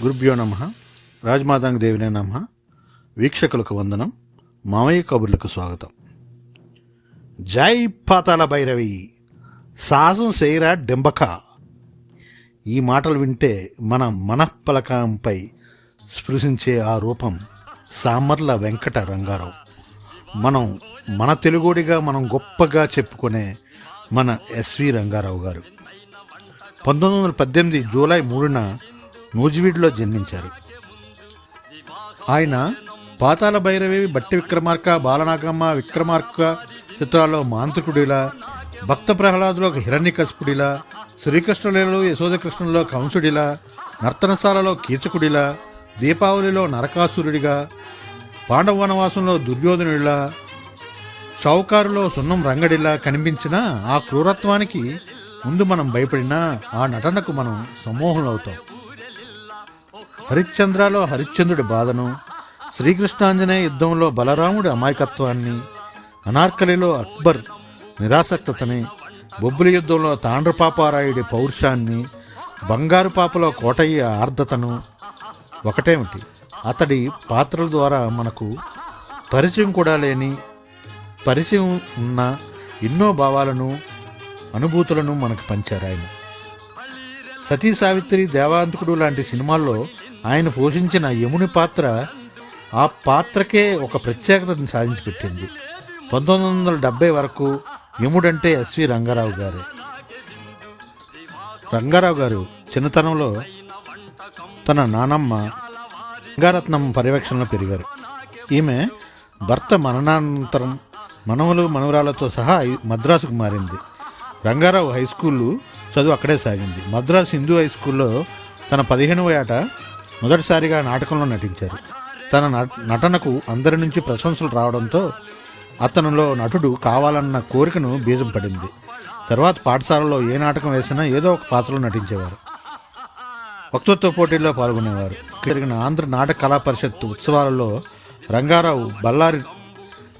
గురుభ్యో నమ. రాజమాతాంగ దేవినే నమ. వీక్షకులకు వందనం. మామయ్య కబుర్లకు స్వాగతం. జై పాతాల భైరవి. సాహసం చేయరా డెంబక. ఈ మాటలు వింటే మన మనఃపలకంపై స్పృశించే ఆ రూపం సామర్ల వెంకట రంగారావు. మనం మన తెలుగుడిగా మనం గొప్పగా చెప్పుకునే మన ఎస్వి రంగారావు గారు. పంతొమ్మిది వందల పద్దెనిమిది జూలై మూడున నూజివీడులో జన్మించారు. ఆయన పాతాల భైరవి బట్టి విక్రమార్క బాలనాగమ్మ విక్రమార్క చిత్రాల్లో మాంత్రికుడిలా భక్త ప్రహ్లాదులో హిరణ్యకశిపుడిలా శ్రీకృష్ణులలో యశోదకృష్ణుల్లో కంసుడిలా నర్తనశాలలో కీచకుడిలా దీపావళిలో నరకాసురుడిగా పాండవ వనవాసంలో దుర్యోధనుడిలా షౌకారులో సున్నం రంగడిలా కనిపించిన ఆ క్రూరత్వానికి ముందు మనం భయపడినా ఆ నటనకు మనం సమ్మోహులవుతాం హరిశ్చంద్రలో హరిశ్చంద్రుడి బాధను శ్రీకృష్ణాంజనేయ యుద్ధంలో బలరాముడి అమాయకత్వాన్ని అనార్కలిలో అక్బర్ నిరాసక్తతని బొబ్బులి యుద్ధంలో తాండ్రపాపారాయుడి పౌరుషాన్ని బంగారు పాపలో కోటయ్య ఆర్ద్రతను ఒకటేమిటి? అతడి పాత్రల ద్వారా మనకు పరిచయం కూడా లేని పరిచయం ఉన్న ఎన్నో భావాలను అనుభూతులను మనకు పంచారు ఆయన సతీ సావిత్రి దేవాంతకుడు లాంటి సినిమాల్లో ఆయన పోషించిన యముని పాత్ర ఆ పాత్రకే ఒక ప్రత్యేకతను సాధించి పెట్టింది పంతొమ్మిది వందల డెబ్బై వరకు యముడంటే ఎస్వి రంగారావు గారే. రంగారావు గారు చిన్నతనంలో తన నానమ్మ రంగారత్నం పర్యవేక్షణలో పెరిగారు. ఈమె భర్త మరణానంతరం మనవలు మనవరాలతో సహా మద్రాసుకు మారింది. రంగారావు హై స్కూల్ చదువు అక్కడే సాగింది. మద్రాసు హిందూ హై స్కూల్లో తన పదిహేనవ ఏట మొదటిసారిగా నాటకంలో నటించారు. తన నటనకు అందరి నుంచి ప్రశంసలు రావడంతో అతనిలో నటుడు కావాలన్న కోరికను బీజం పడింది. తర్వాత పాఠశాలలో ఏ నాటకం వేసినా ఏదో ఒక పాత్రలో నటించేవారు. వక్తృత్వ పోటీల్లో పాల్గొనేవారు. జరిగిన ఆంధ్ర నాటక కళా పరిషత్ ఉత్సవాలలో రంగారావు బల్లారి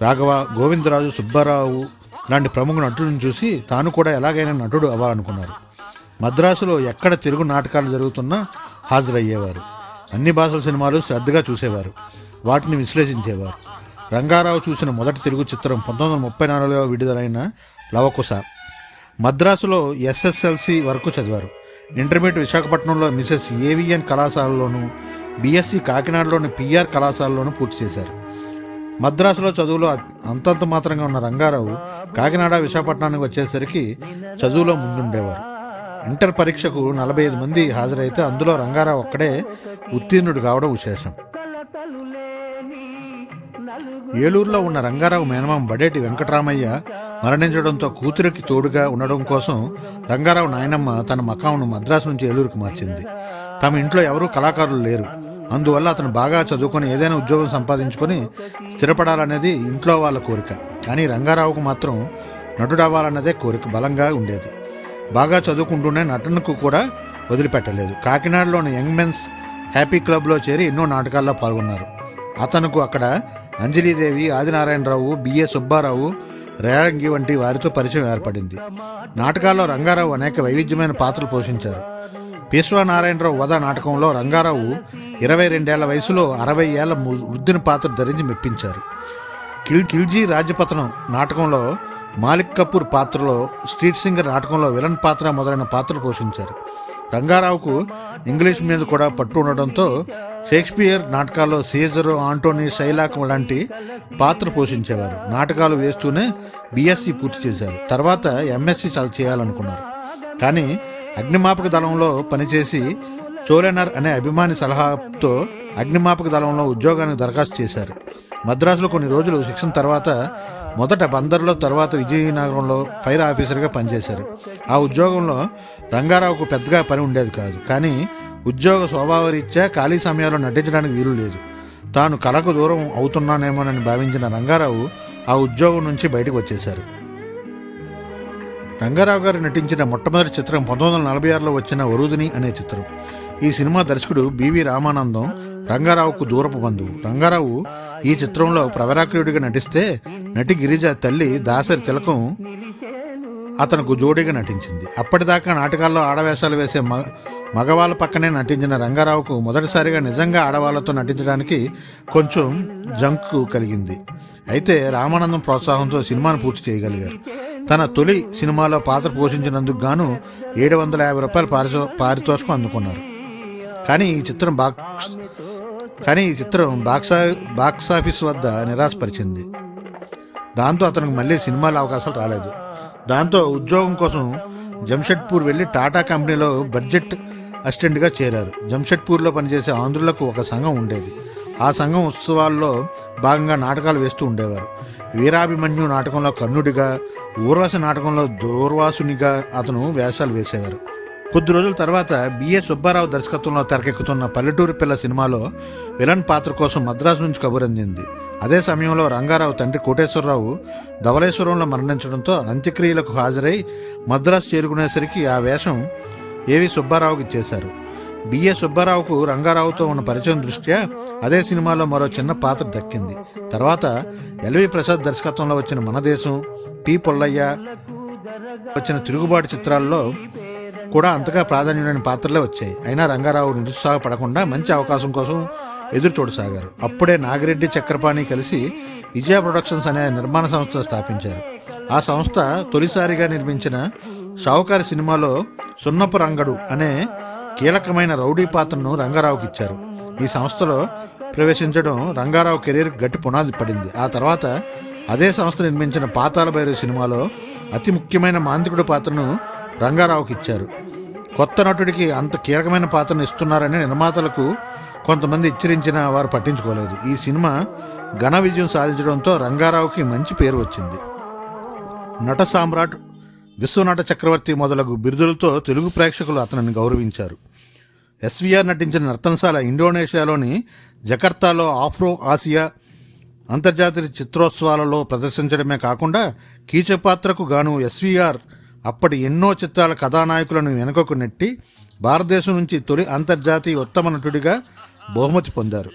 రాఘవ గోవిందరాజు సుబ్బారావు లాంటి ప్రముఖ నటులను చూసి తాను కూడా ఎలాగైనా నటుడు అవ్వాలనుకున్నారు. మద్రాసులో ఎక్కడ తెలుగు నాటకాలు జరుగుతున్నా హాజరయ్యేవారు. అన్ని భాషల సినిమాలు శ్రద్ధగా చూసేవారు. వాటిని విశ్లేషించేవారు. రంగారావు చూసిన మొదటి తెలుగు చిత్రం పంతొమ్మిది వందల ముప్పై నాలుగులో విడుదలైన లవకుశ. మద్రాసులో ఎస్ఎస్ఎల్సి వరకు చదివారు. ఇంటర్మీడియట్ విశాఖపట్నంలో మిసెస్ ఏవిఎన్ కళాశాలలోను బీఎస్సీ కాకినాడలోని పిఆర్ కళాశాలలోను పూర్తి చేశారు. మద్రాసులో చదువులో అంతంత మాత్రంగా ఉన్న రంగారావు కాకినాడ విశాఖపట్నానికి వచ్చేసరికి చదువులో ముందుండేవారు. ఇంటర్ పరీక్షకు నలభై ఐదు మంది హాజరైతే అందులో రంగారావు ఒక్కడే ఉత్తీర్ణుడు కావడం విశేషం. ఏలూరులో ఉన్న రంగారావు మేనమామ బడేటి వెంకటరామయ్య మరణించడంతో కూతురికి తోడుగా ఉండడం కోసం రంగారావు నాయనమ్మ తన మకామును మద్రాసు నుంచి ఏలూరుకు మార్చింది. తమ ఇంట్లో ఎవరూ కళాకారులు లేరు. అందువల్ల అతను బాగా చదువుకొని ఏదైనా ఉద్యోగం సంపాదించుకొని స్థిరపడాలనేది ఇంట్లో వాళ్ళ కోరిక. కానీ రంగారావుకు మాత్రం నటుడవ్వాలన్నదే కోరిక బలంగా ఉండేది. బాగా చదువుకుంటూనే నటనకు కూడా వదిలిపెట్టలేదు. కాకినాడలోని యంగ్ మెన్స్ హ్యాపీ క్లబ్లో చేరి ఎన్నో నాటకాల్లో పాల్గొన్నారు. అతనుకు అక్కడ అంజలీదేవి ఆదినారాయణరావు బిఏ సుబ్బారావు రేరంగి వంటి వారితో పరిచయం ఏర్పడింది. నాటకాల్లో రంగారావు అనేక వైవిధ్యమైన పాత్రలు పోషించారు. పేశ్వా నారాయణరావు వధ నాటకంలో రంగారావు ఇరవై రెండేళ్ళ వయసులో అరవై ఏళ్ళ వృద్ధిని పాత్ర ధరించి మెప్పించారు. కిల్ కిల్జీ రాజపతనం నాటకంలో మాలిక్ కపూర్ పాత్రలో స్ట్రీట్ సింగర్ నాటకంలో విలన్ పాత్ర మొదలైన పాత్ర పోషించారు. రంగారావుకు ఇంగ్లీష్ మీద కూడా పట్టు ఉండడంతో షేక్స్పియర్ నాటకాల్లో సీజరు ఆంటోనీ శైలాకం లాంటి పాత్ర పోషించేవారు. నాటకాలు వేస్తూనే బీఎస్సీ పూర్తి చేశారు. తర్వాత ఎంఎస్సీ చేయాలనుకున్నారు. కానీ అగ్నిమాపక దళంలో పనిచేసి చోలెనర్ అనే అభిమాని సలహాతో అగ్నిమాపక దళంలో ఉద్యోగానికి దరఖాస్తు చేశారు. మద్రాసులో కొన్ని రోజులు శిక్షణ తర్వాత మొదట బందర్లో తర్వాత విజయనగరంలో ఫైర్ ఆఫీసర్గా పనిచేశారు. ఆ ఉద్యోగంలో రంగారావుకు పెద్దగా పని ఉండేది కాదు. కానీ ఉద్యోగ స్వభావరీత్యా ఖాళీ సమయాల్లో నటించడానికి వీలు లేదు. తాను కళకు దూరం అవుతున్నానేమోనని భావించిన రంగారావు ఆ ఉద్యోగం నుంచి బయటకు వచ్చేశారు. రంగారావు గారు నటించిన మొట్టమొదటి చిత్రం పంతొమ్మిది వందల నలభై ఆరులో వచ్చిన వరుదిని అనే చిత్రం. ఈ సినిమా దర్శకుడు బివి రామానందం రంగారావుకు దూరపు బంధువు. రంగారావు ఈ చిత్రంలో ప్రవరాకుడిగా నటిస్తే నటి గిరిజ తల్లి దాసరి తిలకం అతనికి జోడీగా నటించింది. అప్పటిదాకా నాటకాల్లో ఆడవేషాలు వేసే మగ మగవాళ్ళ పక్కనే నటించిన రంగారావుకు మొదటిసారిగా నిజంగా ఆడవాళ్ళతో నటించడానికి కొంచెం జంకు కలిగింది. అయితే రామానందం ప్రోత్సాహంతో సినిమాను పూర్తి చేయగలిగారు. తన తొలి సినిమాలో పాత్ర పోషించినందుకు గాను ఏడు వందల యాభై రూపాయల పారితో పారితోషికం అందుకున్నారు. కానీ ఈ చిత్రం బాక్స్ కానీ ఈ చిత్రం బాక్సా బాక్స్ ఆఫీస్ వద్ద నిరాశపరిచింది. దాంతో అతనికి మళ్ళీ సినిమాల అవకాశాలు రాలేదు. దాంతో ఉద్యోగం కోసం జంషెడ్పూర్ వెళ్ళి టాటా కంపెనీలో బడ్జెట్ అసిస్టెంట్గా చేరారు. జంషెడ్పూర్లో పనిచేసే ఆంధ్రులకు ఒక సంఘం ఉండేది. ఆ సంఘం ఉత్సవాల్లో భాగంగా నాటకాలు వేస్తూ ఉండేవారు. వీరాభిమన్యు నాటకంలో కర్ణుడిగా ఊర్వశి నాటకంలో దూర్వాసునిగా అతను వేషాలు వేసేవారు. కొద్ది రోజుల తర్వాత బిఏ సుబ్బారావు దర్శకత్వంలో తెరకెక్కుతున్న పల్లెటూరు పిల్ల సినిమాలో విలన్ పాత్ర కోసం మద్రాసు నుంచి కబురందింది అదే సమయంలో రంగారావు తండ్రి కోటేశ్వరరావు ధవళేశ్వరంలో మరణించడంతో అంత్యక్రియలకు హాజరై మద్రాసు చేరుకునేసరికి ఆ వేషం ఏవి సుబ్బారావుకి ఇచ్చేశారు. బిఏ సుబ్బారావుకు రంగారావుతో ఉన్న పరిచయం దృష్ట్యా అదే సినిమాలో మరో చిన్న పాత్ర దక్కింది. తర్వాత ఎల్వి ప్రసాద్ దర్శకత్వంలో వచ్చిన మన దేశం పి. పొల్లయ్య వచ్చిన తిరుగుబాటు చిత్రాల్లో కూడా అంతగా ప్రాధాన్యమైన పాత్రలే వచ్చాయి. అయినా రంగారావు నిరుత్సాహపడకుండా మంచి అవకాశం కోసం ఎదురు చూడసాగారు అప్పుడే నాగిరెడ్డి చక్రపాణి కలిసి విజయ ప్రొడక్షన్స్ అనే నిర్మాణ సంస్థ స్థాపించారు. ఆ సంస్థ తొలిసారిగా నిర్మించిన షావుకారి సినిమాలో సున్నపు రంగడు అనే కీలకమైన రౌడీ పాత్రను రంగారావుకి ఇచ్చారు. ఈ సంస్థలో ప్రవేశించడం రంగారావు కెరీర్ గట్టి పునాది పడింది. ఆ తర్వాత అదే సంస్థ నిర్మించిన పాతాల భైరవి సినిమాలో అతి ముఖ్యమైన మాంత్రికుడి పాత్రను రంగారావుకి ఇచ్చారు. కొత్త నటుడికి అంత కీలకమైన పాత్రను ఇస్తున్నారని నిర్మాతలకు కొంతమంది హెచ్చరించిన వారు పట్టించుకోలేదు. ఈ సినిమా ఘన విజయం సాధించడంతో రంగారావుకి మంచి పేరు వచ్చింది. నట సామ్రాట్ విశ్వనట చక్రవర్తి మొదలగు బిరుదులతో తెలుగు ప్రేక్షకులు అతనిని గౌరవించారు. ఎస్వీఆర్ నటించిన నర్తనశాల ఇండోనేషియాలోని జకర్తాలో ఆఫ్రో ఆసియా అంతర్జాతీయ చిత్రోత్సవాలలో ప్రదర్శించడమే కాకుండా కీచ పాత్రకు గాను ఎస్వీఆర్ అప్పటి ఎన్నో చిత్రాల కథానాయకులను వెనుకకు నెట్టి భారతదేశం నుంచి తొలి అంతర్జాతీయ ఉత్తమ నటుడిగా బహుమతి పొందారు.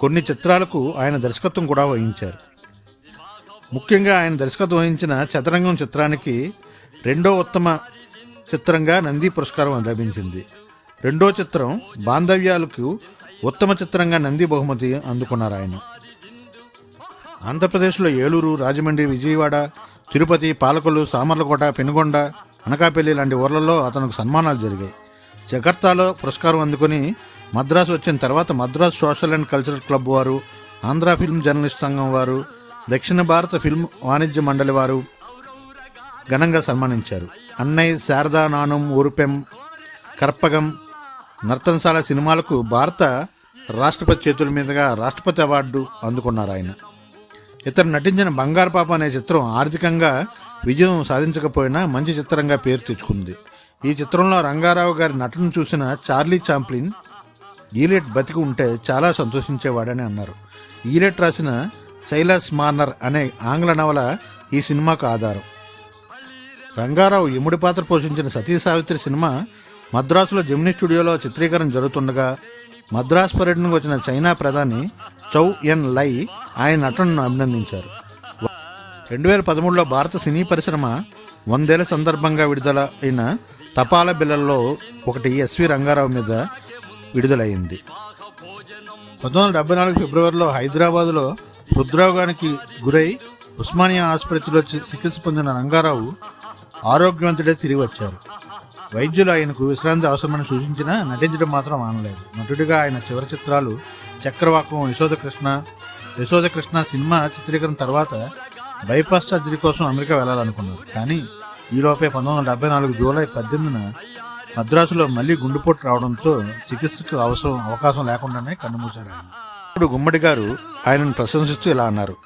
కొన్ని చిత్రాలకు ఆయన దర్శకత్వం కూడా వహించారు. ముఖ్యంగా ఆయన దర్శకత్వం వహించిన చదరంగం చిత్రానికి రెండో ఉత్తమ చిత్రంగా నంది పురస్కారం లభించింది. రెండో చిత్రం బాంధవ్యాలకు ఉత్తమ చిత్రంగా నంది బహుమతి అందుకున్నారు ఆయన. ఆంధ్రప్రదేశ్లో ఏలూరు రాజమండ్రి విజయవాడ తిరుపతి పాలకులు సామర్లకోట పెనుగొండ అనకాపల్లి లాంటి ఊర్లలో అతనికి సన్మానాలు జరిగాయి. జకర్తాలో పురస్కారం అందుకొని మద్రాసు వచ్చిన తర్వాత Madras social and cultural club వారు ఆంధ్ర ఫిల్మ్ జర్నలిస్ట్ సంఘం వారు దక్షిణ భారత ఫిల్మ్ వాణిజ్య మండలి వారు ఘనంగా సన్మానించారు. అన్నయ్య శారదా నానం ఊరుపెం కర్పగం నర్తనశాల సినిమాలకు భారత రాష్ట్రపతి చేతుల మీదుగా రాష్ట్రపతి అవార్డు అందుకున్నారు ఆయన. ఇతను నటించిన బంగారు పాప అనే చిత్రం ఆర్థికంగా విజయం సాధించకపోయినా మంచి చిత్రంగా పేరు తెచ్చుకుంది. ఈ చిత్రంలో రంగారావు గారి నటన చూసిన చార్లీ చాంప్లిన్ ఈలెట్ బతికి ఉంటే చాలా సంతోషించేవాడని అన్నారు. ఈలెట్ రాసిన శైలాస్ మార్నర్ అనే ఆంగ్ల నవల ఈ సినిమాకు ఆధారం. రంగారావు యముడి పాత్ర పోషించిన సతీ సావిత్రి సినిమా మద్రాసులో జెమినీ స్టూడియోలో చిత్రీకరణ జరుగుతుండగా మద్రాసు పర్యటనకు వచ్చిన చైనా ప్రధాని చౌ ఎన్ లై ఆయన నటనను అభినందించారు. రెండు వేల పదమూడులో భారత సినీ పరిశ్రమ వందేళ్ళ సందర్భంగా విడుదల అయిన తపాల బిల్లల్లో ఒకటి ఎస్వి రంగారావు మీద విడుదలైంది. పంతొమ్మిది వందల డెబ్బై నాలుగు ఫిబ్రవరిలో హైదరాబాదులో హృద్రోగానికి గురై ఉస్మానియా ఆసుపత్రిలో చికిత్స పొందిన రంగారావు ఆరోగ్యవంతుడే తిరిగి వచ్చారు వైద్యులు ఆయనకు విశ్రాంతి అవసరమని సూచించినా నటించడం మాత్రం ఆనలేదు. నటుడిగా ఆయన చివరి చిత్రాలు చక్రవాకం యశోదకృష్ణ యశోదకృష్ణ సినిమా చిత్రీకరణ తర్వాత బైపాస్ సర్జరీ కోసం అమెరికా వెళ్ళాలనుకున్నారు. కానీ ఈలోపే పంతొమ్మిది వందల డెబ్బై నాలుగు జూలై పద్దెనిమిదిన మద్రాసులో మళ్ళీ గుండెపోటు రావడంతో చికిత్సకు అవసరం అవకాశం లేకుండానే కన్నుమూశారు ఆయన. ఇప్పుడు గుమ్మడి గారు ఆయనను ప్రశంసిస్తూ ఇలా అన్నారు.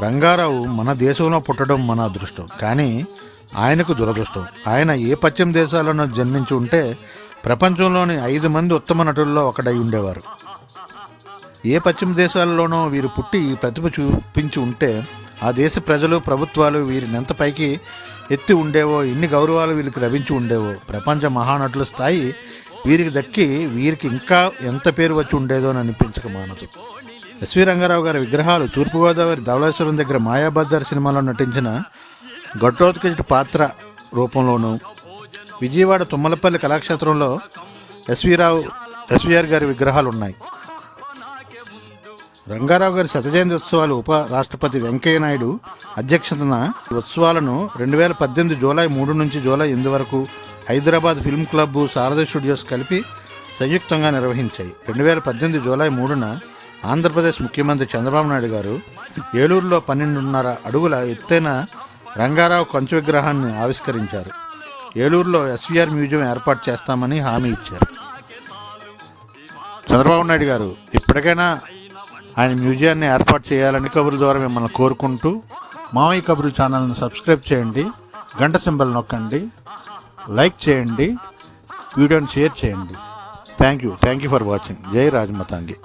రంగారావు మన దేశంలో పుట్టడం మన అదృష్టం. కానీ ఆయనకు దురదృష్టం. ఆయన ఏ పశ్చిమ దేశాలను జన్మించి ఉంటే ప్రపంచంలోని ఐదు మంది ఉత్తమ నటుల్లో ఒకడై ఉండేవారు. ఏ పశ్చిమ దేశాలలోనో వీరు పుట్టి ఈ ప్రతిభ చూపించి ఉంటే ఆ దేశ ప్రజలు ప్రభుత్వాలు వీరిని ఎంత పైకి ఎత్తి ఉండేవో ఎన్ని గౌరవాలు వీరికి లభించి ఉండేవో ప్రపంచ మహానటుల స్థాయి వీరికి దక్కి వీరికి ఇంకా ఎంత పేరు వచ్చి ఉండేదో అని అనిపించక మానదు. ఎస్వి రంగారావు గారి విగ్రహాలు తూర్పుగోదావరి ధవళేశ్వరం దగ్గర మాయాబజార్ సినిమాలో నటించిన గట్టోత్కచుడి పాత్ర రూపంలోనూ విజయవాడ తుమ్మలపల్లి కళాక్షేత్రంలో ఎస్వి రావు ఎస్వీఆర్ గారి విగ్రహాలు ఉన్నాయి. రంగారావు గారి శత జయంతి ఉత్సవాలు ఉప రాష్ట్రపతి వెంకయ్య నాయుడు అధ్యక్షతన ఉత్సవాలను రెండు వేల పద్దెనిమిది జూలై మూడు నుంచి జూలై ఎనిమిది వరకు Hyderabad film club Sharada studios కలిపి సంయుక్తంగా నిర్వహించాయి. రెండు వేల పద్దెనిమిది జూలై మూడున ఆంధ్రప్రదేశ్ ముఖ్యమంత్రి చంద్రబాబు నాయుడు గారు ఏలూరులో పన్నెండున్నర అడుగుల ఎత్తైన రంగారావు కంచు విగ్రహాన్ని ఆవిష్కరించారు. ఏలూరులో ఎస్వీఆర్ మ్యూజియం ఏర్పాటు చేస్తామని హామీ ఇచ్చారు. చంద్రబాబు నాయుడు గారు ఇప్పటికైనా ఆయన మ్యూజియాన్ని ఏర్పాటు చేయాలని కబుర్ల ద్వారా మిమ్మల్ని కోరుకుంటూ మామయ్య కబుర్లు ఛానల్ని సబ్స్క్రైబ్ చేయండి గంట సింబల్ నొక్కండి లైక్ చేయండి వీడియోని షేర్ చేయండి. Thank you thank you for watching జై రాజమతాంగి.